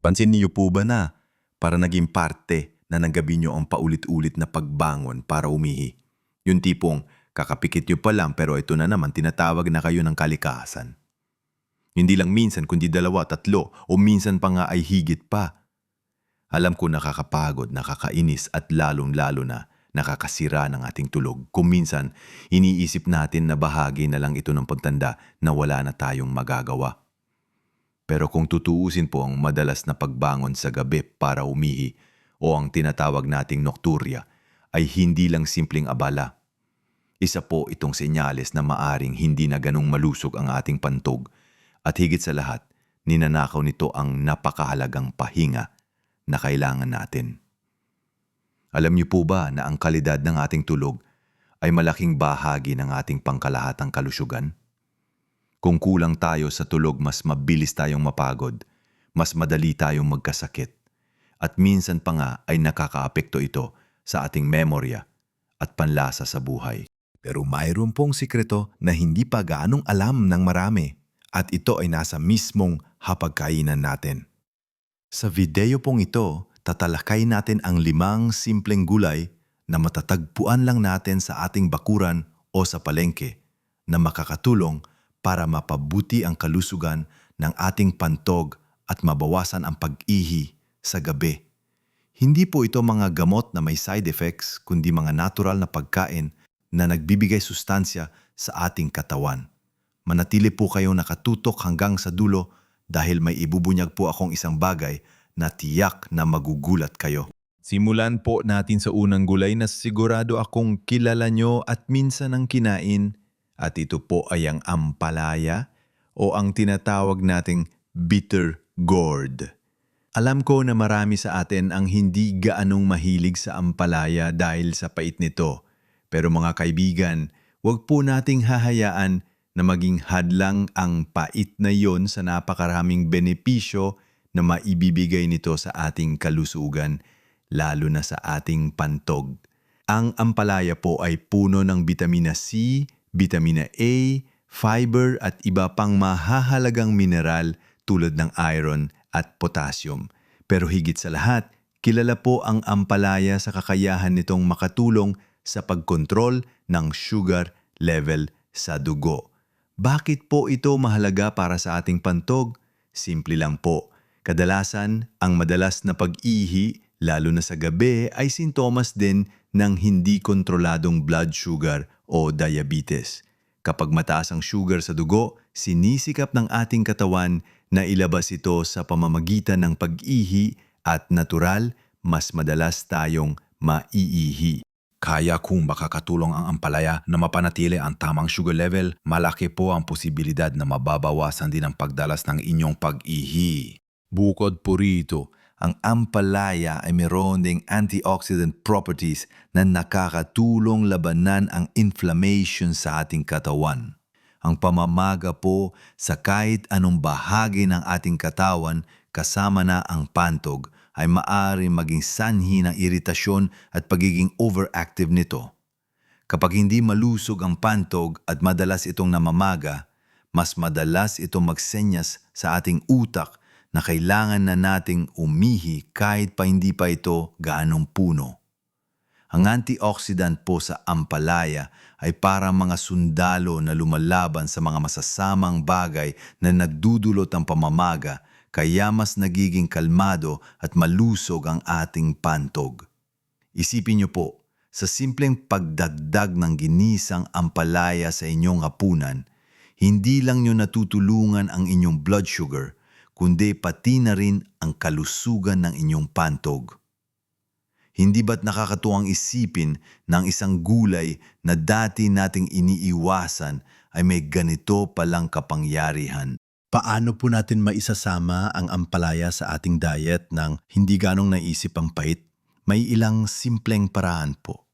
Pansin niyo po ba na para naging parte na ng gabi niyo ang paulit-ulit na pagbangon para umihi? Yung tipong kakapikit niyo pa lang pero ito na naman tinatawag na kayo ng kalikasan. Hindi lang minsan kundi dalawa, tatlo o minsan pa nga ay higit pa. Alam ko nakakapagod, nakakainis at lalong-lalo na nakakasira ng ating tulog. Kung minsan, iniisip natin na bahagi na lang ito ng pagtanda na wala na tayong magagawa. Pero kung tutuusin po ang madalas na pagbangon sa gabi para umihi o ang tinatawag nating nocturia ay hindi lang simpleng abala. Isa po itong senyales na maaring hindi na ganong malusog ang ating pantog at higit sa lahat, ninanakaw nito ang napakahalagang pahinga na kailangan natin. Alam niyo po ba na ang kalidad ng ating tulog ay malaking bahagi ng ating pangkalahatang kalusugan? Kung kulang tayo sa tulog, mas mabilis tayong mapagod, mas madali tayong magkasakit, at minsan pa nga ay nakakaapekto ito sa ating memorya at panlasa sa buhay. Pero mayroon pong sikreto na hindi pa gaanong alam ng marami at ito ay nasa mismong hapagkainan natin. Sa video pong ito, tatalakay natin ang limang simpleng gulay na matatagpuan lang natin sa ating bakuran o sa palengke na makakatulong para mapabuti ang kalusugan ng ating pantog at mabawasan ang pag-ihi sa gabi. Hindi po ito mga gamot na may side effects kundi mga natural na pagkain na nagbibigay sustansya sa ating katawan. Manatili po kayong nakatutok hanggang sa dulo dahil may ibubunyag po akong isang bagay na tiyak na magugulat kayo. Simulan po natin sa unang gulay na sigurado akong kilala nyo at minsan ang kinain at ito po ay ang ampalaya o ang tinatawag nating bitter gourd. Alam ko na marami sa atin ang hindi gaanong mahilig sa ampalaya dahil sa pait nito. Pero mga kaibigan, huwag po nating hahayaan na maging hadlang ang pait na yon sa napakaraming benepisyo na maibibigay nito sa ating kalusugan, lalo na sa ating pantog. Ang ampalaya po ay puno ng vitamina C, vitamina A, fiber at iba pang mahahalagang mineral tulad ng iron at potassium. Pero higit sa lahat, kilala po ang ampalaya sa kakayahan nitong makatulong sa pagkontrol ng sugar level sa dugo. Bakit po ito mahalaga para sa ating pantog? Simple lang po. Kadalasan, ang madalas na pag-ihi, lalo na sa gabi, ay sintomas din ng hindi kontroladong blood sugar o diabetes. Kapag mataas ang sugar sa dugo, sinisikap ng ating katawan na ilabas ito sa pamamagitan ng pag-ihi at natural, mas madalas tayong maiihi. Kaya kung makakatulong ang ampalaya na mapanatili ang tamang sugar level, malaki po ang posibilidad na mababawasan din ang pagdalas ng inyong pag-ihi. Bukod po rito, ang ampalaya ay meron ding antioxidant properties na nakakatulong labanan ang inflammation sa ating katawan. Ang pamamaga po sa kahit anong bahagi ng ating katawan kasama na ang pantog ay maaari maging sanhi ng iritasyon at pagiging overactive nito. Kapag hindi malusog ang pantog at madalas itong namamaga, mas madalas itong magsenyas sa ating utak na kailangan na nating umihi kahit pa hindi pa ito gaanong puno. Ang antioxidant po sa ampalaya ay para mga sundalo na lumalaban sa mga masasamang bagay na nagdudulot ng pamamaga kaya mas nagiging kalmado at malusog ang ating pantog. Isipin niyo po, sa simpleng pagdagdag ng ginisang ampalaya sa inyong hapunan, hindi lang niyo natutulungan ang inyong blood sugar, kundi pati na rin ang kalusugan ng inyong pantog. Hindi ba't nakakatuwang isipin ng isang gulay na dati nating iniiwasan ay may ganito palang kapangyarihan? Paano po natin maisasama ang ampalaya sa ating diet ng hindi ganong naisip ang pait? May ilang simpleng paraan po.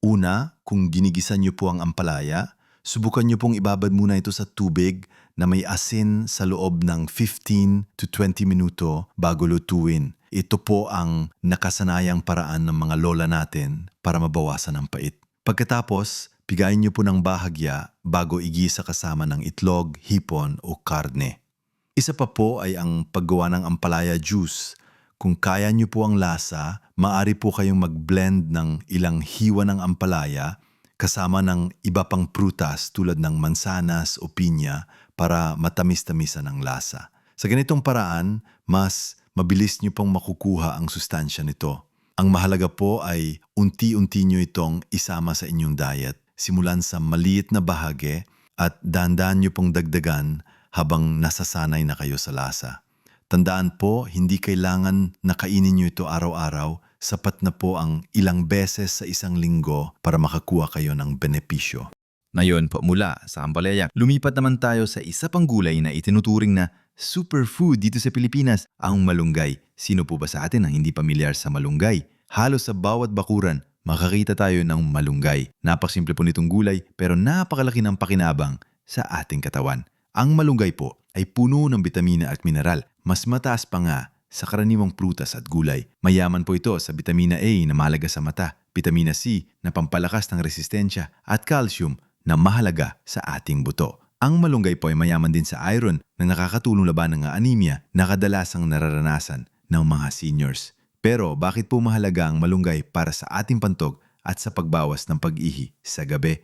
Una, kung ginigisan niyo po ang ampalaya, subukan niyo pong ibabad muna ito sa tubig na may asin sa loob ng 15 to 20 minuto bago lutuin. Ito po ang nakasanayang paraan ng mga lola natin para mabawasan ang pait. Pagkatapos, pigayin niyo po ng bahagya bago igisa kasama ng itlog, hipon o karne. Isa pa po ay ang paggawa ng ampalaya juice. Kung kaya niyo po ang lasa, maari po kayong mag-blend ng ilang hiwa ng ampalaya kasama ng iba pang prutas tulad ng mansanas o pinya para matamis-tamisan ang lasa. Sa ganitong paraan, mas mabilis niyo pong makukuha ang sustansya nito. Ang mahalaga po ay unti-unti niyo itong isama sa inyong diet, simulan sa maliit na bahagi at dandan niyo pong dagdagan habang nasasanay na kayo sa lasa. Tandaan po, hindi kailangan na kainin niyo ito araw-araw, sapat na po ang ilang beses sa isang linggo para makakuha kayo ng benepisyo. Ngayon po mula sa ampalaya, lumipat naman tayo sa isa pang gulay na itinuturing na superfood dito sa Pilipinas, ang malunggay. Sino po ba sa atin ang hindi pamilyar sa malunggay? Halos sa bawat bakuran, makakita tayo ng malunggay. Napakasimple po nitong gulay pero napakalaki ng pakinabang sa ating katawan. Ang malunggay po ay puno ng bitamina at mineral. Mas mataas pa nga sa karaniwang prutas at gulay. Mayaman po ito sa vitamina A na mahalaga sa mata, vitamina C na pampalakas ng resistensya at calcium na mahalaga sa ating buto. Ang malunggay po ay mayaman din sa iron na nakakatulong laban ng anemia na kadalasang nararanasan ng mga seniors. Pero bakit po mahalaga ang malunggay para sa ating pantog at sa pagbawas ng pag-ihi sa gabi?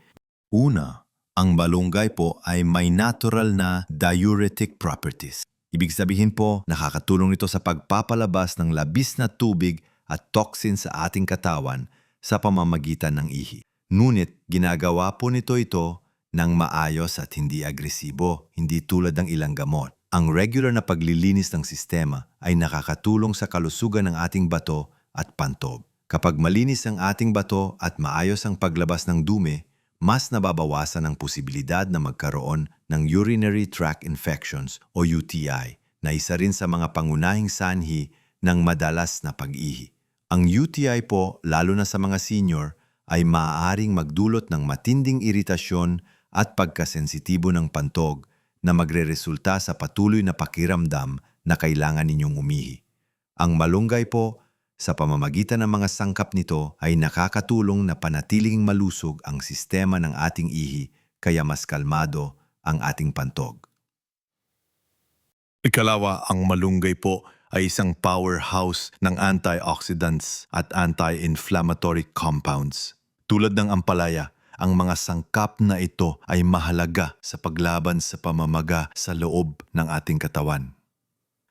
Una, ang malunggay po ay may natural na diuretic properties. Ibig sabihin po, nakakatulong ito sa pagpapalabas ng labis na tubig at toxin sa ating katawan sa pamamagitan ng ihi. Ngunit ginagawa po nito ito ng maayos at hindi agresibo, hindi tulad ng ilang gamot. Ang regular na paglilinis ng sistema ay nakakatulong sa kalusugan ng ating bato at pantog. Kapag malinis ang ating bato at maayos ang paglabas ng dumi, mas nababawasan ang posibilidad na magkaroon ng urinary tract infections o UTI na isa rin sa mga pangunahing sanhi ng madalas na pag-ihi. Ang UTI po, lalo na sa mga senior, ay maaaring magdulot ng matinding iritasyon at pagkasensitibo ng pantog na magreresulta sa patuloy na pakiramdam na kailangan ninyong umihi. Ang malunggay po, sa pamamagitan ng mga sangkap nito ay nakakatulong na panatiling malusog ang sistema ng ating ihi kaya mas kalmado ang ating pantog. Ikalawa, ang malunggay po ay isang powerhouse ng antioxidants at anti-inflammatory compounds. Tulad ng ampalaya, ang mga sangkap na ito ay mahalaga sa paglaban sa pamamaga sa loob ng ating katawan.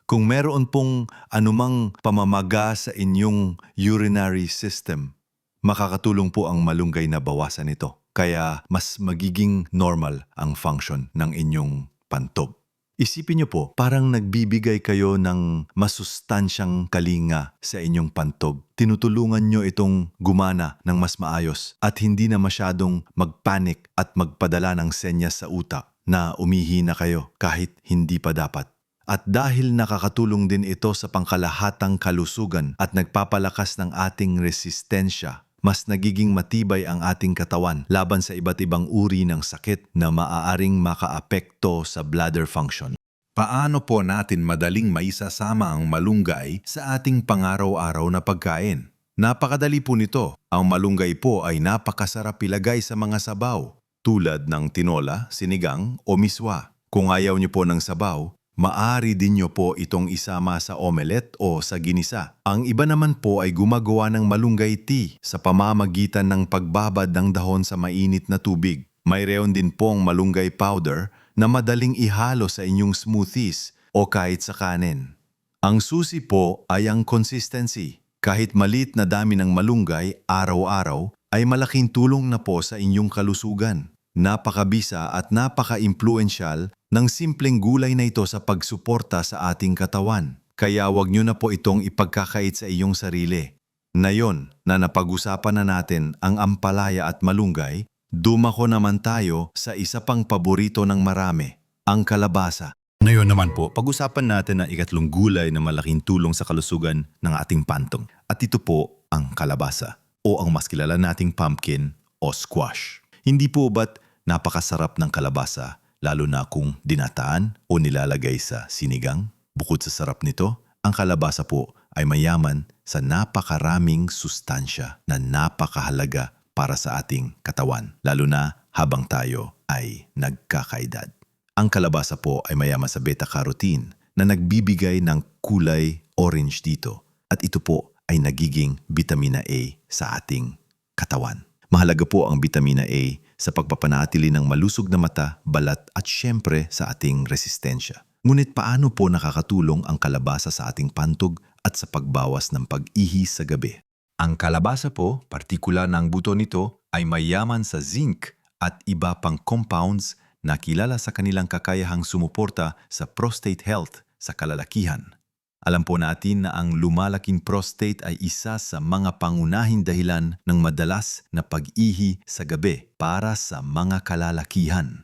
Kung meron pong anumang pamamaga sa inyong urinary system, makakatulong po ang malunggay na bawasan ito. Kaya mas magiging normal ang function ng inyong pantog. Isipin niyo po, parang nagbibigay kayo ng masustansyang kalinga sa inyong pantog. Tinutulungan niyo itong gumana ng mas maayos at hindi na masyadong magpanik at magpadala ng senyas sa utak na umihi na kayo kahit hindi pa dapat. At dahil nakakatulong din ito sa pangkalahatang kalusugan at nagpapalakas ng ating resistensya, mas nagiging matibay ang ating katawan laban sa iba't ibang uri ng sakit na maaaring makaapekto sa bladder function. Paano po natin madaling maisasama ang malunggay sa ating pangaraw-araw na pagkain? Napakadali po nito. Ang malunggay po ay napakasarap ilagay sa mga sabaw, tulad ng tinola, sinigang o miswa. Kung ayaw niyo po ng sabaw, Maari din niyo po itong isama sa omelette o sa ginisa. Ang iba naman po ay gumagawa ng malunggay tea sa pamamagitan ng pagbabad ng dahon sa mainit na tubig. Mayroon din pong malunggay powder na madaling ihalo sa inyong smoothies o kahit sa kanin. Ang susi po ay ang consistency. Kahit malit na dami ng malunggay araw-araw ay malaking tulong na po sa inyong kalusugan. Napakabisa at napaka-impluensyal ng simpleng gulay na ito sa pagsuporta sa ating katawan. Kaya wag nyo na po itong ipagkakait sa iyong sarili. Nayon na napag-usapan na natin ang ampalaya at malunggay, dumako naman tayo sa isa pang paborito ng marami, ang kalabasa. Ngayon naman po, pag-usapan natin ang ikatlong gulay na malaking tulong sa kalusugan ng ating pantong. At ito po ang kalabasa o ang mas kilala nating pumpkin o squash. Hindi po ba't napakasarap ng kalabasa lalo na kung dinataan o nilalagay sa sinigang? Bukod sa sarap nito, ang kalabasa po ay mayaman sa napakaraming sustansya na napakahalaga para sa ating katawan, lalo na habang tayo ay nagkakaedad. Ang kalabasa po ay mayaman sa beta-carotene na nagbibigay ng kulay orange dito. At ito po ay nagiging vitamina A sa ating katawan. Mahalaga po ang vitamina A sa pagpapanatili ng malusog na mata, balat at syempre sa ating resistensya. Ngunit paano po nakakatulong ang kalabasa sa ating pantog at sa pagbawas ng pag-ihi sa gabi? Ang kalabasa po, partikular na ang buto nito, ay mayaman sa zinc at iba pang compounds na kilala sa kanilang kakayahang sumuporta sa prostate health sa kalalakihan. Alam po natin na ang lumalaking prostate ay isa sa mga pangunahing dahilan ng madalas na pag-ihi sa gabi para sa mga kalalakihan.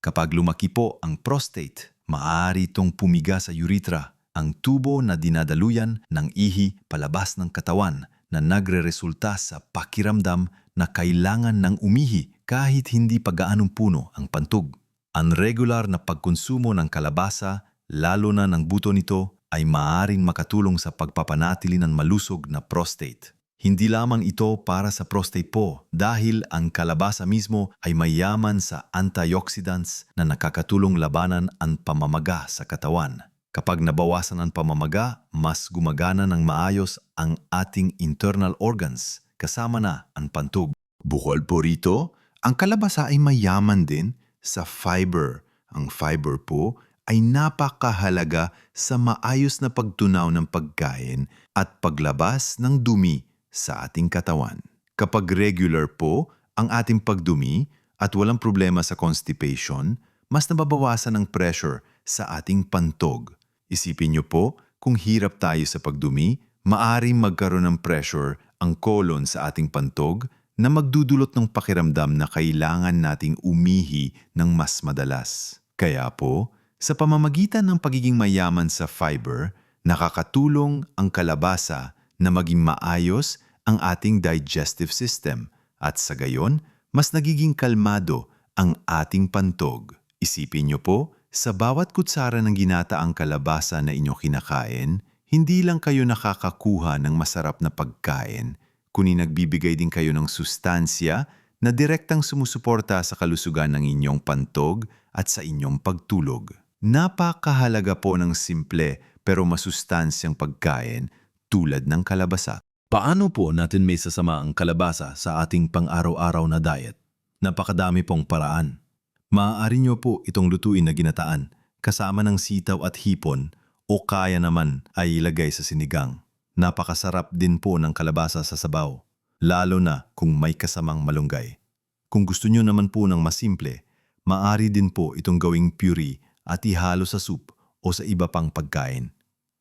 Kapag lumaki po ang prostate, maaari itong pumiga sa urethra, ang tubo na dinadaluyan ng ihi palabas ng katawan na nagre-resulta sa pakiramdam na kailangan ng umihi kahit hindi pa gaanong puno ang pantog. Ang regular na pagkonsumo ng kalabasa, lalo na ng buto nito, ay maaaring makatulong sa pagpapanatili ng malusog na prostate. Hindi lamang ito para sa prostate po dahil ang kalabasa mismo ay mayaman sa antioxidants na nakakatulong labanan ang pamamaga sa katawan. Kapag nabawasan ang pamamaga, mas gumagana ng maayos ang ating internal organs kasama na ang pantog. Bukol po rito, ang kalabasa ay mayaman din sa fiber. Ang fiber po ay napakahalaga sa maayos na pagtunaw ng pagkain at paglabas ng dumi sa ating katawan. Kapag regular po ang ating pagdumi at walang problema sa constipation, mas nababawasan ang pressure sa ating pantog. Isipin niyo po, kung hirap tayo sa pagdumi, maaring magkaroon ng pressure ang colon sa ating pantog na magdudulot ng pakiramdam na kailangan nating umihi ng mas madalas. Kaya po, sa pamamagitan ng pagiging mayaman sa fiber, nakakatulong ang kalabasa na maging maayos ang ating digestive system at sa gayon, mas nagiging kalmado ang ating pantog. Isipin niyo po, sa bawat kutsara ng ginataang kalabasa na inyo kinakain, hindi lang kayo nakakakuha ng masarap na pagkain, kundi nagbibigay din kayo ng sustansya na direktang sumusuporta sa kalusugan ng inyong pantog at sa inyong pagtulog. Napakahalaga po ng simple pero masustansyang pagkain tulad ng kalabasa. Paano po natin may sasama ang kalabasa sa ating pang-araw-araw na diet? Napakadami pong paraan. Maaari nyo po itong lutuin na ginataan kasama ng sitaw at hipon o kaya naman ay ilagay sa sinigang. Napakasarap din po ng kalabasa sa sabaw, lalo na kung may kasamang malunggay. Kung gusto nyo naman po ng masimple, maaari din po itong gawing puree at ihalo sa soup o sa iba pang pagkain.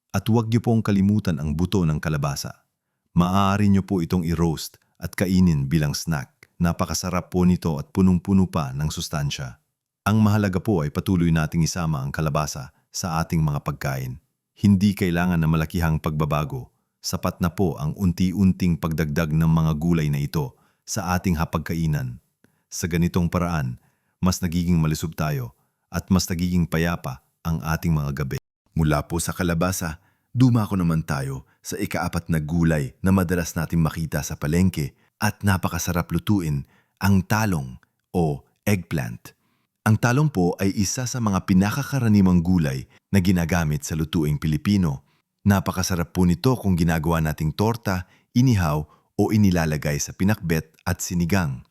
At huwag niyo pong kalimutan ang buto ng kalabasa. Maaari niyo po itong i-roast at kainin bilang snack. Napakasarap po nito at punong-puno pa ng sustansya. Ang mahalaga po ay patuloy nating isama ang kalabasa sa ating mga pagkain. Hindi kailangan na malakihang pagbabago. Sapat na po ang unti-unting pagdagdag ng mga gulay na ito sa ating hapagkainan. Sa ganitong paraan, mas nagiging malusog tayo at mas nagiging payapa ang ating mga gabi. Mula po sa kalabasa, dumako naman tayo sa ikaapat na gulay na madalas natin makita sa palengke at napakasarap lutuin, ang talong o eggplant. Ang talong po ay isa sa mga pinakakaraniwang gulay na ginagamit sa lutuing Pilipino. Napakasarap po nito kung ginagawa nating torta, inihaw o inilalagay sa pinakbet at sinigang.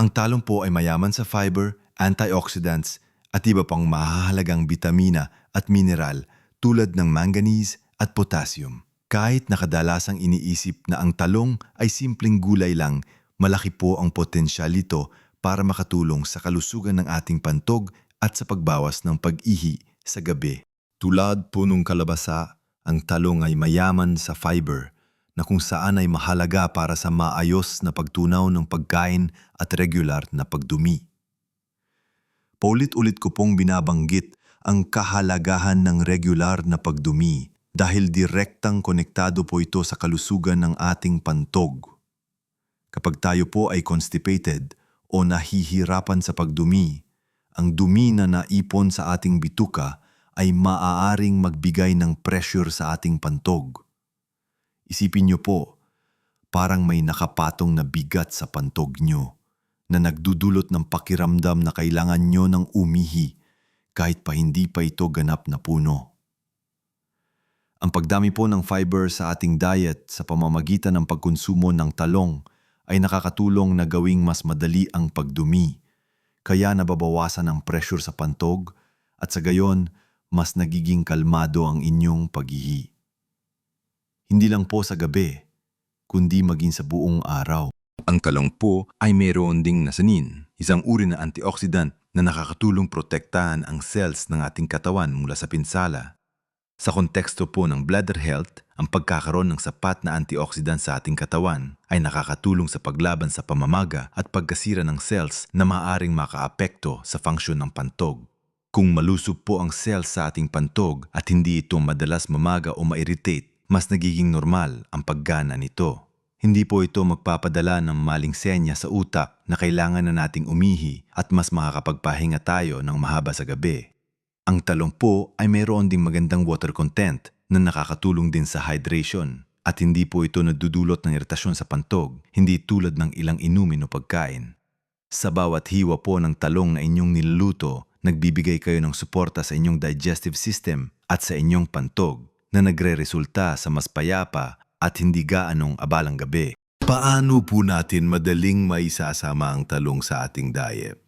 Ang talong po ay mayaman sa fiber, antioxidants at iba pang mahahalagang bitamina at mineral tulad ng manganese at potassium. Kahit nakadalasang iniisip na ang talong ay simpleng gulay lang, malaki po ang potensyal ito para makatulong sa kalusugan ng ating pantog at sa pagbawas ng pag-ihi sa gabi. Tulad po nung kalabasa, ang talong ay mayaman sa fiber na kung saan ay mahalaga para sa maayos na pagtunaw ng pagkain at regular na pagdumi. Paulit-ulit ko pong binabanggit ang kahalagahan ng regular na pagdumi dahil direktang konektado po ito sa kalusugan ng ating pantog. Kapag tayo po ay constipated o nahihirapan sa pagdumi, ang dumi na naipon sa ating bituka ay maaaring magbigay ng pressure sa ating pantog. Isipin niyo po, parang may nakapatong na bigat sa pantog niyo na nagdudulot ng pakiramdam na kailangan nyo ng umihi kahit pa hindi pa ito ganap na puno. Ang pagdami po ng fiber sa ating diet sa pamamagitan ng pagkonsumo ng talong ay nakakatulong na gawing mas madali ang pagdumi. Kaya nababawasan ang pressure sa pantog at sa gayon, mas nagiging kalmado ang inyong paghihi. Hindi lang po sa gabi, kundi maging sa buong araw. Ang talong po ay mayroon ding nasanin, isang uri na antioxidant na nakakatulong protektahan ang cells ng ating katawan mula sa pinsala. Sa konteksto po ng bladder health, ang pagkakaroon ng sapat na antioxidant sa ating katawan ay nakakatulong sa paglaban sa pamamaga at pagkasira ng cells na maaaring makaapekto sa function ng pantog. Kung malusog po ang cells sa ating pantog at hindi ito madalas mamaga o ma-irritate, mas nagiging normal ang paggana nito. Hindi po ito magpapadala ng maling senya sa utak na kailangan na nating umihi at mas makakapagpahinga tayo ng mahaba sa gabi. Ang talong po ay mayroon ding magandang water content na nakakatulong din sa hydration at hindi po ito nadudulot ng iritasyon sa pantog, hindi tulad ng ilang inumin o pagkain. Sa bawat hiwa po ng talong na inyong niluluto, nagbibigay kayo ng suporta sa inyong digestive system at sa inyong pantog na nagre-resulta sa mas payapa at hindi gaanong abalang gabi. Paano po natin madaling maisasama ang talong sa ating diet?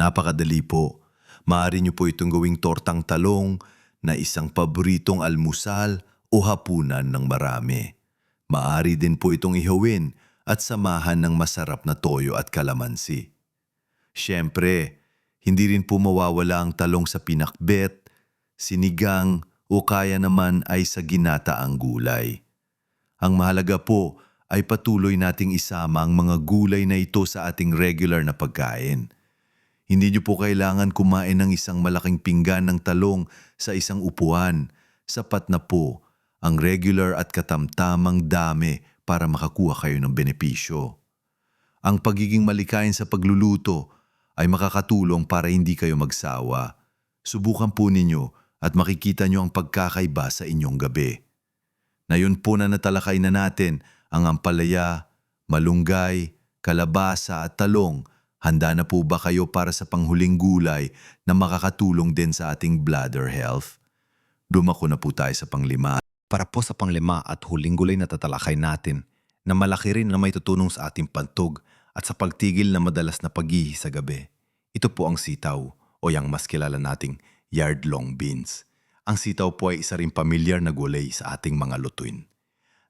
Napakadali po. Maaari niyo po itong gawing tortang talong na isang paboritong almusal o hapunan ng marami. Maaari din po itong ihawin at samahan ng masarap na toyo at kalamansi. Siyempre, hindi rin po mawawala ang talong sa pinakbet, sinigang o kaya naman ay sa ginataang gulay. Ang mahalaga po ay patuloy nating isama ang mga gulay na ito sa ating regular na pagkain. Hindi niyo po kailangan kumain ng isang malaking pinggan ng talong sa isang upuan. Sapat na po ang regular at katamtamang dami para makakuha kayo ng benepisyo. Ang pagiging malikain sa pagluluto ay makakatulong para hindi kayo magsawa. Subukan po ninyo at makikita nyo ang pagkakaiba sa inyong gabi. Na yun po na natalakay na natin ang ampalaya, malunggay, kalabasa at talong. Handa na po ba kayo para sa panghuling gulay na makakatulong din sa ating bladder health? Dumako na po tayo sa panglima. Para po sa panglima at huling gulay na tatalakay natin na malaki rin na may tutulong sa ating pantog at sa pagtigil na madalas na paghihi sa gabi. Ito po ang sitaw o yang mas kilala nating yard-long beans. Ang sitaw po ay isa rin pamilyar na gulay sa ating mga lutuin.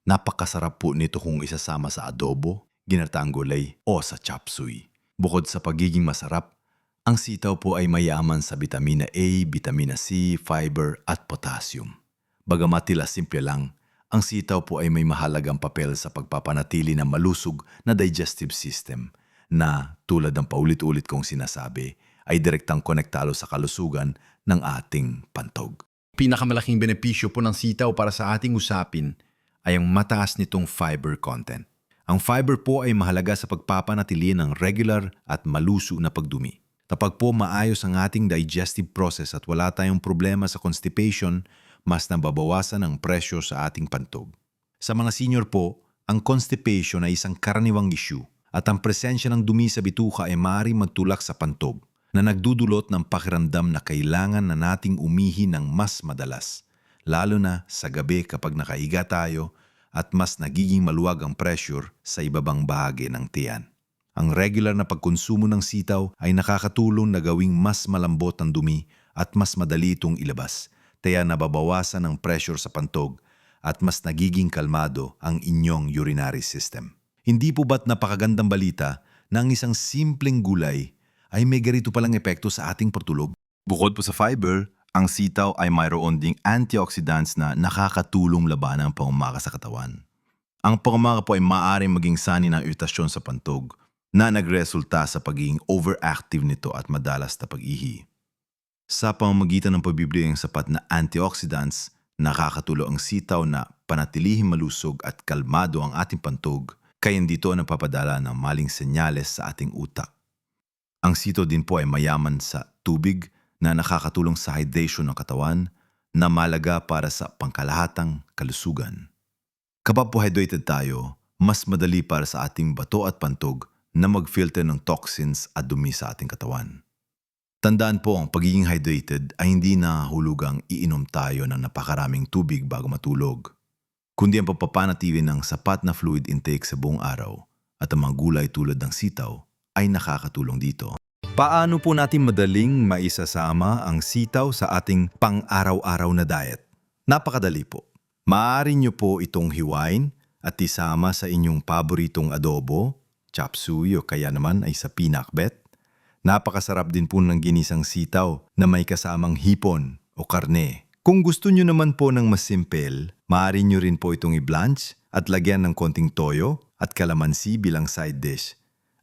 Napakasarap po nito kung isasama sa adobo, ginataang gulay o sa chop suey. Bukod sa pagiging masarap, ang sitaw po ay mayaman sa vitamina A, vitamina C, fiber at potassium. Bagamat tila simple lang, ang sitaw po ay may mahalagang papel sa pagpapanatili ng malusog na digestive system na tulad ng paulit-ulit kong sinasabi ay direktang konektado sa kalusugan ng ating pantog. Pinakamalaking benepisyo po ng sitaw para sa ating usapin ay ang mataas nitong fiber content. Ang fiber po ay mahalaga sa pagpapanatili ng regular at maluso na pagdumi. Kapag po maayos ang ating digestive process at wala tayong problema sa constipation, mas nababawasan ang pressure sa ating pantog. Sa mga senior po, ang constipation ay isang karaniwang issue at ang presensya ng dumi sa bituka ay maaaring magtulak sa pantog na nagdudulot ng pakiramdam na kailangan na nating umihi ng mas madalas, lalo na sa gabi kapag nakahiga tayo at mas nagiging maluwag ang pressure sa ibabang bahagi ng tiyan. Ang regular na pagkonsumo ng sitaw ay nakakatulong na gawing mas malambot ang dumi at mas madali itong ilabas, kaya nababawasan ang pressure sa pantog at mas nagiging kalmado ang inyong urinary system. Hindi po ba't napakagandang balita na ang isang simpleng gulay ay may ganito palang epekto sa ating pagtulog? Bukod po sa fiber, ang sitaw ay mayroon ding antioxidants na nakakatulong labanan ang pangumaka sa katawan. Ang pangumaka po ay maaaring maging sani ng iritasyon sa pantog na nagresulta sa pagiging overactive nito at madalas na pag-ihi. Sa pamamagitan ng pagbibigay ng sapat na antioxidants, nakakatulong ang sitaw na panatilihing malusog at kalmado ang ating pantog kaya dito napapadala ng maling senyales sa ating utak. Ang sitaw din po ay mayaman sa tubig na nakakatulong sa hydration ng katawan na malaga para sa pangkalahatang kalusugan. Kapag po hydrated tayo, mas madali para sa ating bato at pantog na mag-filter ng toxins at dumi sa ating katawan. Tandaan po, ang pagiging hydrated ay hindi nahulugang iinom tayo ng napakaraming tubig bago matulog, kundi ang pagpapanatili ng sapat na fluid intake sa buong araw at ang mga gulay tulad ng sitaw ay nakakatulong dito. Paano po natin madaling maisasama ang sitaw sa ating pang-araw-araw na diet? Napakadali po. Maaari nyo po itong hiwain at isama sa inyong paboritong adobo, chop suey o kaya naman ay sa pinakbet. Napakasarap din po ng ginisang sitaw na may kasamang hipon o karne. Kung gusto nyo naman po ng mas simple, maaari nyo rin po itong i-blanch at lagyan ng konting toyo at kalamansi bilang side dish.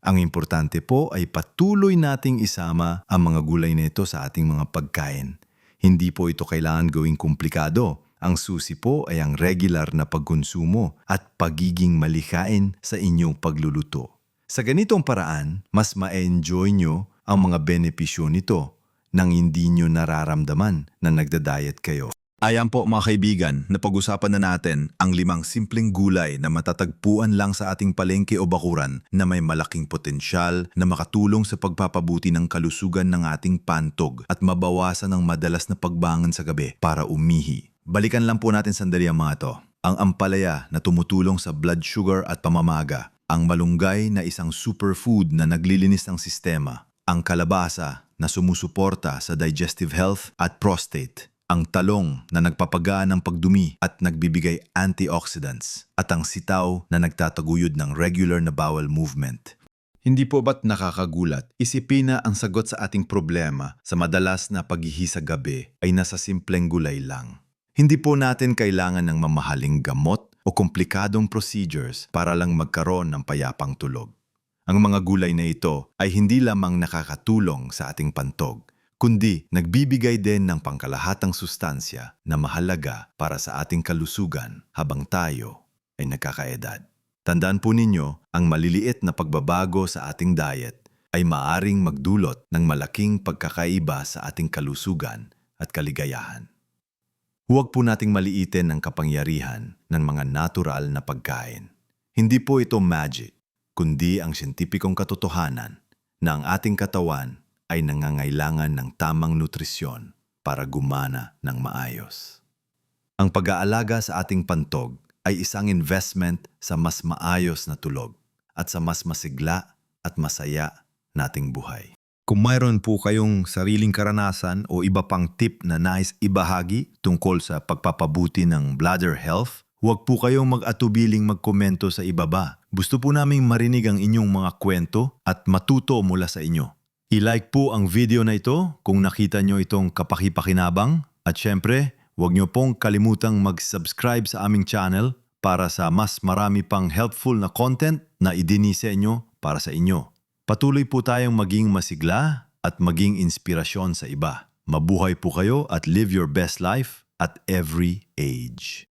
Ang importante po ay patuloy nating isama ang mga gulay nito sa ating mga pagkain. Hindi po ito kailangan gawing komplikado. Ang susi po ay ang regular na pagkonsumo at pagiging malikain sa inyong pagluluto. Sa ganitong paraan, mas ma-enjoy nyo ang mga benepisyo nito nang hindi nyo nararamdaman na nagda-diet kayo. Ayan po mga kaibigan, napag-usapan na natin ang limang simpleng gulay na matatagpuan lang sa ating palengke o bakuran na may malaking potensyal na makatulong sa pagpapabuti ng kalusugan ng ating pantog at mabawasan ang madalas na pagbangon sa gabi para umihi. Balikan lang po natin sandali ang mga to. Ang ampalaya na tumutulong sa blood sugar at pamamaga. Ang malunggay na isang superfood na naglilinis ng sistema. Ang kalabasa na sumusuporta sa digestive health at prostate ang talong na nagpapagaan ng pagdumi at nagbibigay antioxidants, at ang sitaw na nagtataguyod ng regular na bowel movement. Hindi po ba't nakakagulat? Isipin na ang sagot sa ating problema sa madalas na paghihi gabi ay nasa simpleng gulay lang. Hindi po natin kailangan ng mamahaling gamot o komplikadong procedures para lang magkaroon ng payapang tulog. Ang mga gulay na ito ay hindi lamang nakakatulong sa ating pantog, kundi nagbibigay din ng pangkalahatang sustansya na mahalaga para sa ating kalusugan habang tayo ay nagkakaedad. Tandaan po ninyo, ang maliliit na pagbabago sa ating diet ay maaring magdulot ng malaking pagkakaiba sa ating kalusugan at kaligayahan. Huwag po nating maliitin ang kapangyarihan ng mga natural na pagkain. Hindi po ito magic, kundi ang siyentipikong katotohanan na ang ating katawan ay nangangailangan ng tamang nutrisyon para gumana ng maayos. Ang pag-aalaga sa ating pantog ay isang investment sa mas maayos na tulog at sa mas masigla at masaya nating buhay. Kung mayroon po kayong sariling karanasan o iba pang tip na nais ibahagi tungkol sa pagpapabuti ng bladder health, huwag po kayong mag-atubiling magkomento sa ibaba. Gusto po naming marinig ang inyong mga kwento at matuto mula sa inyo. I-like po ang video na ito kung nakita nyo itong kapakipakinabang at syempre, huwag nyo pong kalimutang mag-subscribe sa aming channel para sa mas marami pang helpful na content na idinise nyo para sa inyo. Patuloy po tayong maging masigla at maging inspirasyon sa iba. Mabuhay po kayo at live your best life at every age.